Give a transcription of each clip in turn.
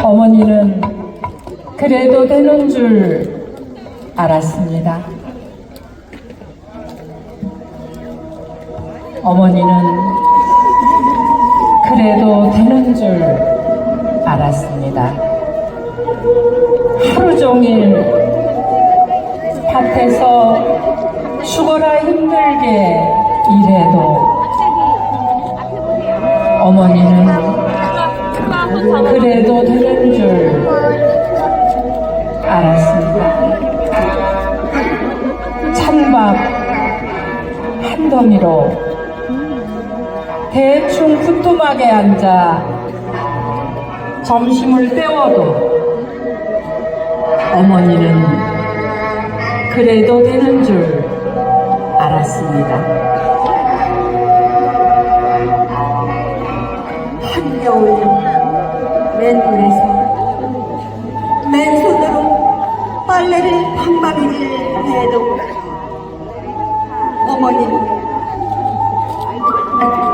어머니는 그래도 되는 줄 알았습니다. 어머니는 그래도 되는 줄 알았습니다. 하루 종일 밭에서 죽어라 힘들게 일해도 어머니는 그래도 되는 줄 알았습니다. 찬밥 한 덩이로 대충 부뚜막에 앉아 점심을 때워도 어머니는 그래도 되는 줄 알았습니다. 맨물에서 맨손으로 빨래를 방방이를 해도 어머니는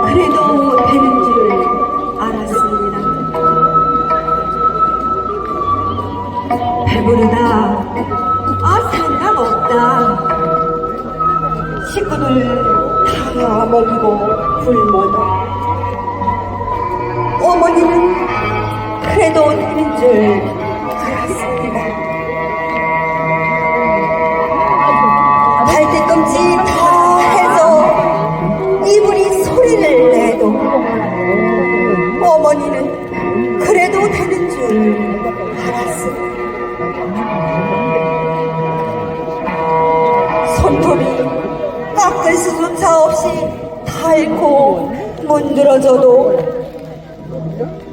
그래도 되는 줄 알았습니다. 배부르다. 아, 상관없다. 식구들 다 먹이고 굶어도 어머니는 그래도 되는 줄 알았습니다. 발뒤꿈치 다 해서 이불이 소리를 내도 어머니는 그래도 되는 줄 알았습니다. 손톱이 깎을 수조차 없이 닳고 문드러져도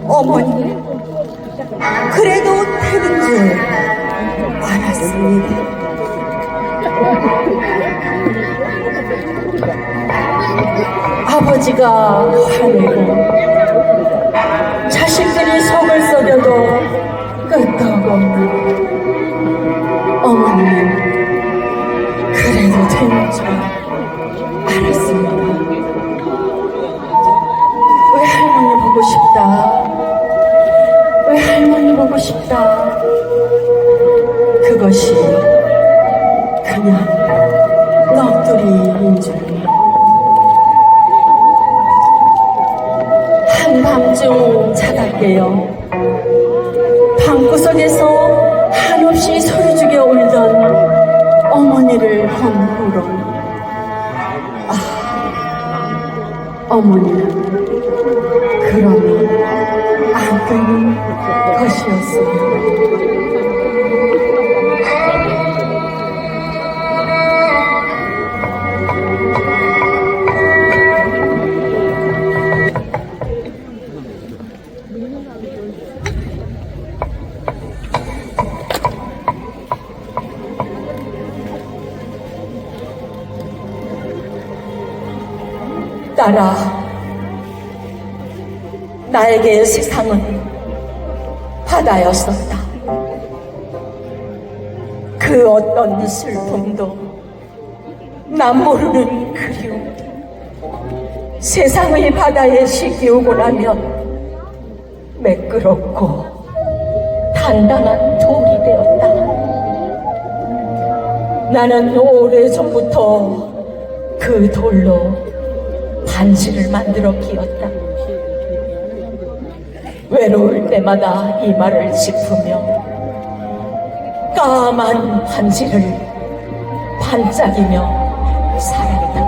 어머니 그래도 되는 줄 알았습니다. 아버지가 화내고 자식들이 속을 썩여도 끄떡없는 어머니는 그래도 되는 줄 알았습니다. 왜 할머니 보고 싶다. 보고 싶다. 그것이 그냥 넋두리인 줄. 한밤중 깨요. 방구석에서 한없이 소리 죽여 울던 어머니를 험후로. 아, 어머니는 그러면 안 되는 것이었습니다. 딸아, 나에게 세상은 바다였었다. 그 어떤 슬픔도 남 모르는 그리움. 세상의 바다에 씻기우고 나면 매끄럽고 단단한 돌이 되었다. 나는 오래전부터 그 돌로 반지를 만들어 끼었다. 외로울 때마다 이 말을 짚으며 까만 반지를 반짝이며 살았다.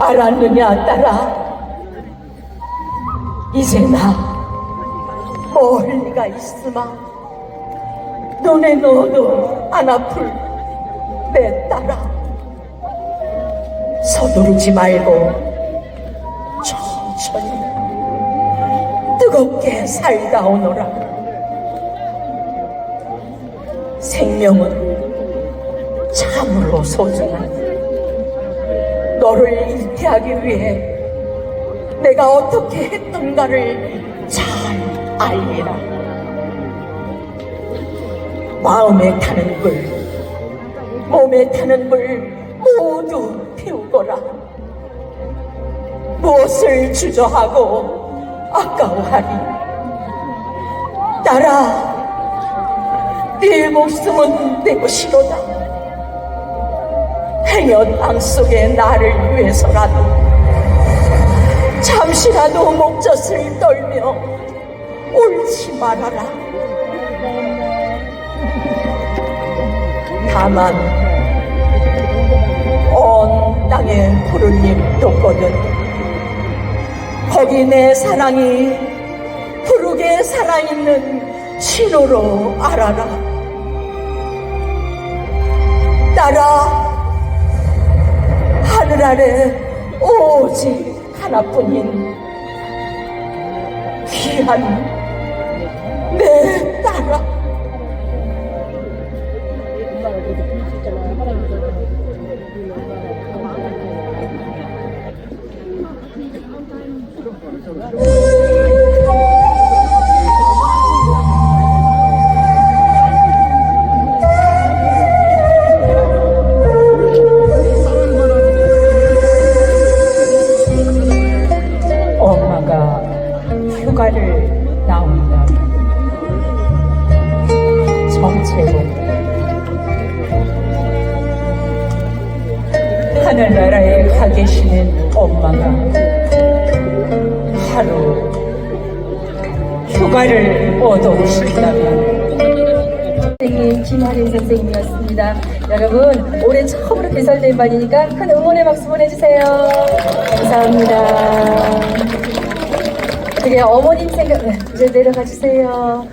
알았느냐, 딸아? 이제 나 멀리가 있으마. 눈에 넣어도 안 아플 내 딸아. 서두르지 말고 천천히 뜨겁게 살다 오너라. 생명은 참으로 소중한 너를 잉태하기 위해 내가 어떻게 했던가를 잘 알리라. 마음에 타는 불, 몸에 타는 불 모두 피우거라. 무엇을 주저하고 아까워하리 딸아 네 목숨은 내 것이로다. 행여 땅 속에 나를 위해서라도 잠시라도 목젖을 떨며 울지 말아라. 다만 온 땅에 푸른 잎 돋거든 거기 내 사랑이 푸르게 살아있는 신호로 알아라. 따라 하늘 아래 오직 하나뿐인 귀한 내 딸아 엄마가 휴가를 나온다. 정체로 하늘나라에 가 계시는 엄마가 하루 휴가를 얻어오신다면 선생님 김하린 선생님이었습니다. 여러분 올해 처음으로 개설된 반이니까 큰 응원의 박수 보내주세요. 감사합니다. 그게 어머님 생각 네, 이제 내려가 주세요.